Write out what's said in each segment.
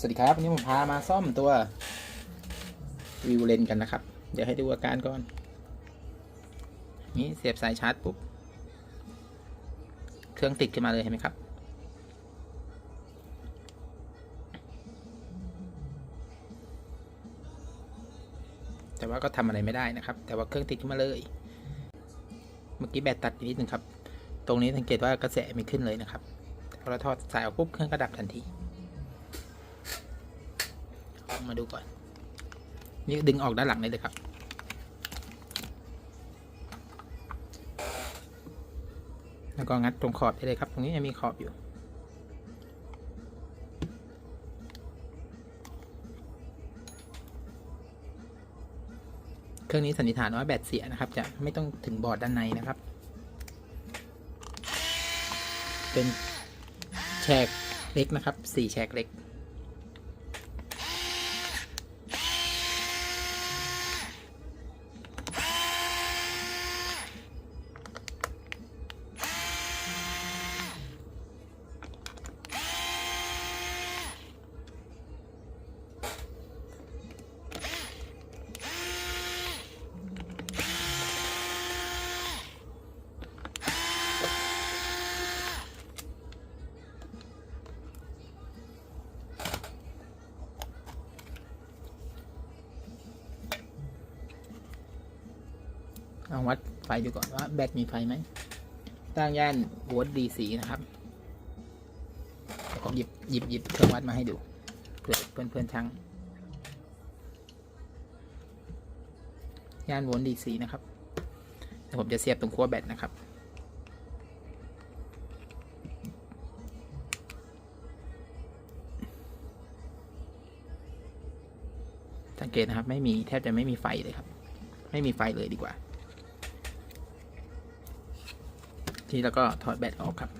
สวัสดีครับวันนี้ผมพามาซ่อมตัววิวเลนกันนะครับ เดี๋ยวให้ดูอาการก่อน นี่เสียบสายชาร์จปุ๊บ เครื่องติดขึ้นมาเลยเห็นไหมครับ แต่ว่าก็ทำอะไรไม่ได้นะครับ แต่ว่าเครื่องติดขึ้นมาเลย เมื่อกี้แบตตัดนิดนึงครับ ตรงนี้สังเกตว่ากระแสไม่ขึ้นเลยนะครับพอเราทอดสายออกปุ๊บเครื่องก็ดับทันที มาดูก่อน นี่ดึงออกด้านหลังได้เลยครับ แล้วก็งัดตรงขอบได้เลยครับ ตรงนี้ยังมีขอบอยู่ เครื่องนี้สันนิษฐานว่าแบตเสียนะครับ จะไม่ต้องถึงบอร์ดด้านในนะครับ เป็นแฉกเล็กนะครับสี่แฉกเล็ก เอาวัดไฟดูก่อนว่าแบตมีไฟไหม ตั้งย่านโวลต์ดีสีนะครับผมหยิบหยิบหยิบเครื่องวัดมาให้ดูเพื่อเพื่อนเพื่อนช่างย่านโวลต์ดีสีนะครับเดี๋ยวผมจะเสียบตรงขั้วแบตนะครับสังเกตนะครับไม่มีแทบจะไม่มีไฟเลยครับ ไม่มีไฟเลยดีกว่า ทีแล้วก็ถอดแบตออกครับ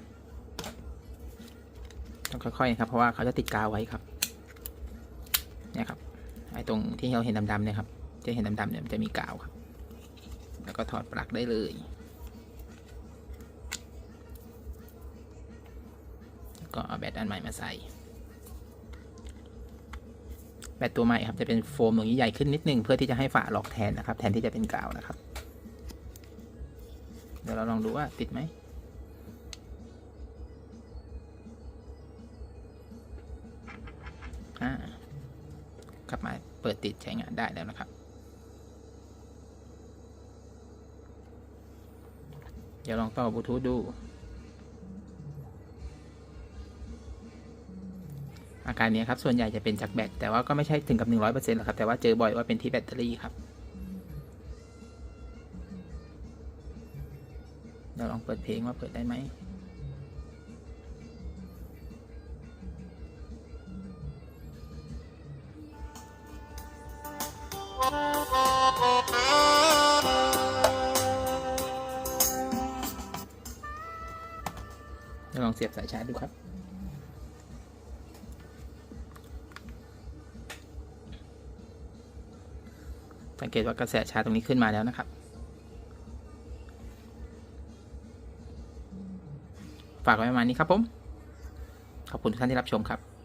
ต้องค่อยๆครับ เพราะว่าเขาจะติดกาวไว้ครับ เนี่ยครับ ไอ้ตรงที่เราเห็นดำๆเนี่ยครับที่เห็นดำๆเนี่ยมันจะมีกาวครับ แล้วก็ถอดปลั๊กได้เลยก็เอาแบตอันใหม่มาใส่ แบตตัวใหม่ครับจะเป็นโฟมตรงนี้ใหญ่ขึ้นนิดนึงเพื่อที่จะให้ฝาล็อกแทนนะครับ แทนที่จะเป็นกาวนะครับ ดี๋ยวเราลองดูว่าติดไหมกลับมาเปิดติดใช้งานได้แล้วนะครับ เดี๋ยวลองต่อบลูทูธดู อาการนี้ครับ ส่วนใหญ่จะเป็นจากแบตแต่ว่าก็ไม่ใช่ถึงกับ 100%หรอกครับ แต่ว่าเจอบ่อยว่าเป็นที่แบตเตอรี่ครับ เดี๋ยวลองเปิดเพลงว่าเปิดได้ไหมเดี๋ยวลองเสียบสายชาร์จดูครับ สังเกตว่ากระแสชาร์จตรงนี้ขึ้นมาแล้วนะครับ ฝากไว้ประมาณนี้ครับผม ขอบคุณทุกท่านที่รับชมครับ